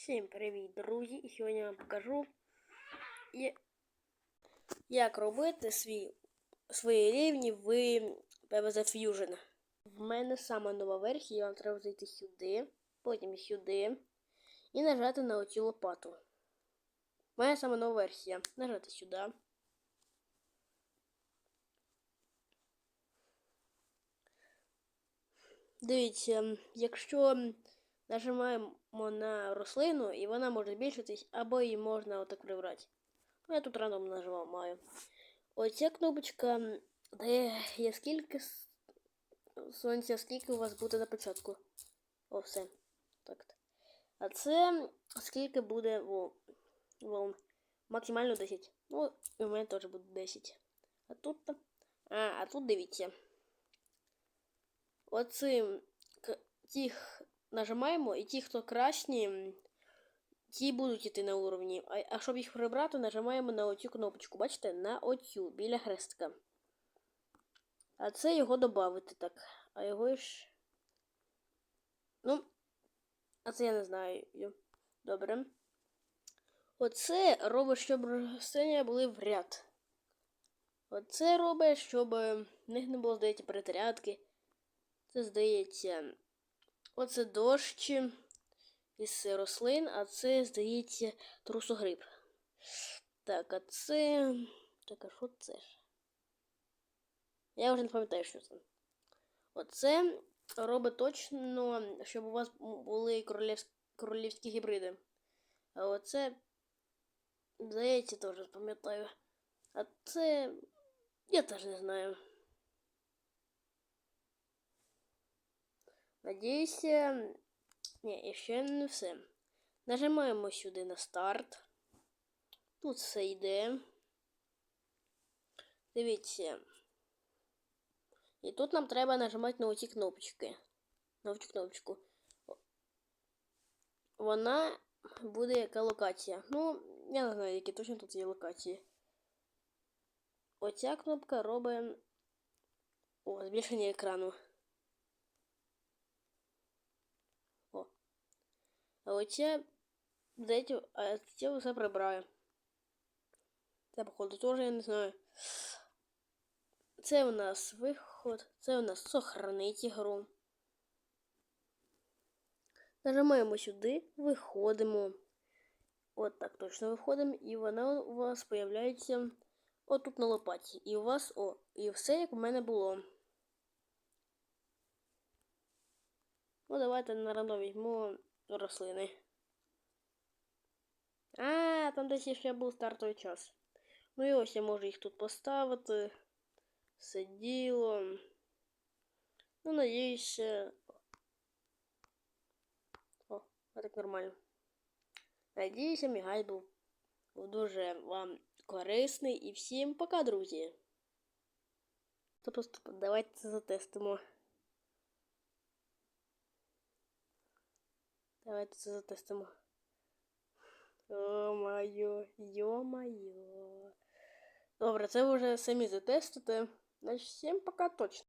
Всім привіт, друзі! І сьогодні я вам покажу, як робити свій, свої рівні в PvZ Fusion. В мене сама нова версія, вам треба зайти сюди, потім сюди і нажати на оцю лопату. В мене сама нова версія. Нажати сюди. Дивіться, якщо нажимаємо на рослину, і вона може збільшитись, або її можна отак прибрати. Ну, я тут рандом нажимав маю. Оця кнопочка дає є скільки с- сонця, скільки у вас буде на початку. О, все. Так. А це скільки буде во, волн. Максимально 10. Ну, і у мене теж буде 10. А тут. А, а тут дивіться. Оцим к- тих нажимаємо, і ті, хто красні, ті будуть йти на уровні. А, а щоб їх прибрати, нажимаємо на оцю кнопочку. Бачите? На оцю біля хрестика. А це його додати так. А його ж. Ну. А це я не знаю. Добре. Оце робить, щоб рослини були в ряд. Оце робить, щоб в них не було, здається, перетрядки. Це здається. Оце дощ із рослин, а це, здається, трусогриб. Так, а це. Так, а що це? Я вже не пам'ятаю, що це. Оце робить точно, щоб у вас були королівські, королівські гібриди. А оце, здається, теж пам'ятаю. А це. Я теж не знаю. Надіюся. Ні, і ще не все. Нажимаємо сюди на старт. Тут все йде. Дивіться. І тут нам треба нажимати на оці кнопочки. На оцю кнопочку. Вона буде яка локація. Ну, я не знаю, які точно тут є локації. Оця кнопка робить О, збільшення екрану. А оця, здається, а це все прибираю. Це, походу, теж я не знаю. Це у нас виход, це у нас сохранить ігру. Нажимаємо сюди, виходимо. От так точно виходимо, і вона у вас з'являється отут на лопаті. І у вас, о, і все як у мене було. Ну, давайте на рандом візьму рослини. А, там десь ще був стартовий час. Ну і ось я можу їх тут поставити. Все діло. Ну, надіюся. О, так нормально. Надіюся, мій гайд був дуже вам корисний. І всім пока, друзі. То просто давайте затестимо. Давайте це затестимо. О-моє, йо-моє. Добре, це ви вже самі затестите. Значить, всім пока точно.